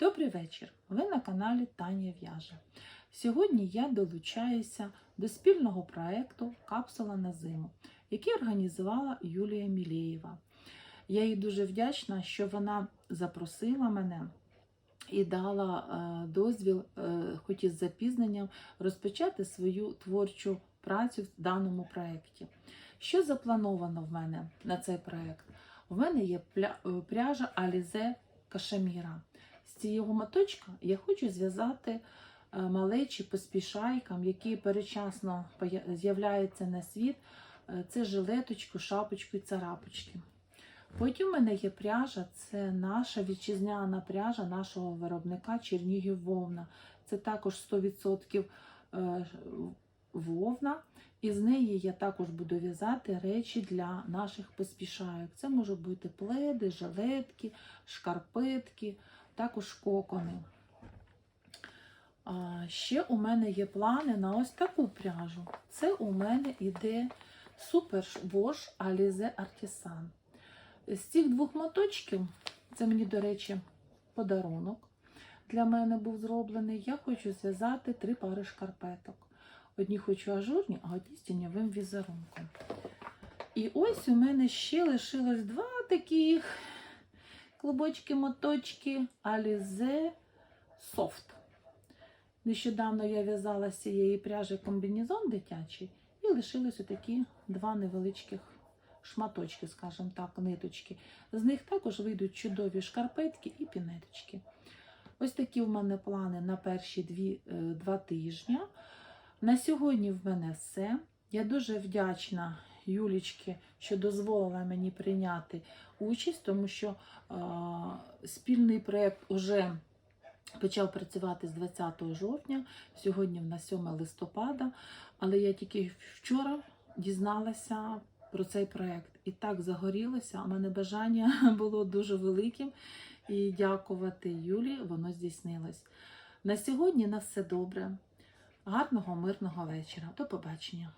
Добрий вечір! Ви на каналі Таня В'яже. Сьогодні я долучаюся до спільного проєкту Капсула на зиму, який організувала Юлія Мілєєва. Я їй дуже вдячна, що вона запросила мене і дала е, дозвіл, е, хоч із запізненням, розпочати свою творчу працю в даному проєкті. Що заплановано в мене на цей проєкт? У мене є е, пряжа Алізе Кашеміра. З цього моточка я хочу зв'язати е, малечі поспішайкам, які перечасно з'являються на світ. Е, Це жилеточку, шапочку і царапочки. Потім в мене є пряжа, це наша вітчизняна пряжа нашого виробника Чернігів Вовна. Це також 100% е, вовна. І з неї я також буду в'язати речі для наших поспішайок. Це можуть бути пледи, жилетки, шкарпетки, також кокони. А, ще у мене є плани на ось таку пряжу. Це у мене іде Super Wash Alize Artisan. З цих двох моточків, це мені, до речі, подарунок для мене був зроблений. Я хочу зв'язати три пари шкарпеток. Одні хочу ажурні, а одні з тіньовим візерунком. І ось у мене ще лишилось два таких клубочки-моточки Alize Soft. Нещодавно я в'язала з цієї пряжі комбінезон дитячий, і лишились отакі два невеличких шматочки, скажімо так, ниточки. З них також вийдуть чудові шкарпетки і пінеточки. Ось такі в мене плани на перші дві, е, два тижні. На сьогодні в мене все. Я дуже вдячна Юлічки, що дозволила мені прийняти участь, тому що е, спільний проєкт уже почав працювати з 20 жовтня, сьогодні в нас 7 листопада, але я тільки вчора дізналася про цей проєкт. І так загорілося, а мене бажання було дуже великим. І дякувати Юлі, воно здійснилось. На сьогодні на все добре. Гарного, мирного вечора. До побачення.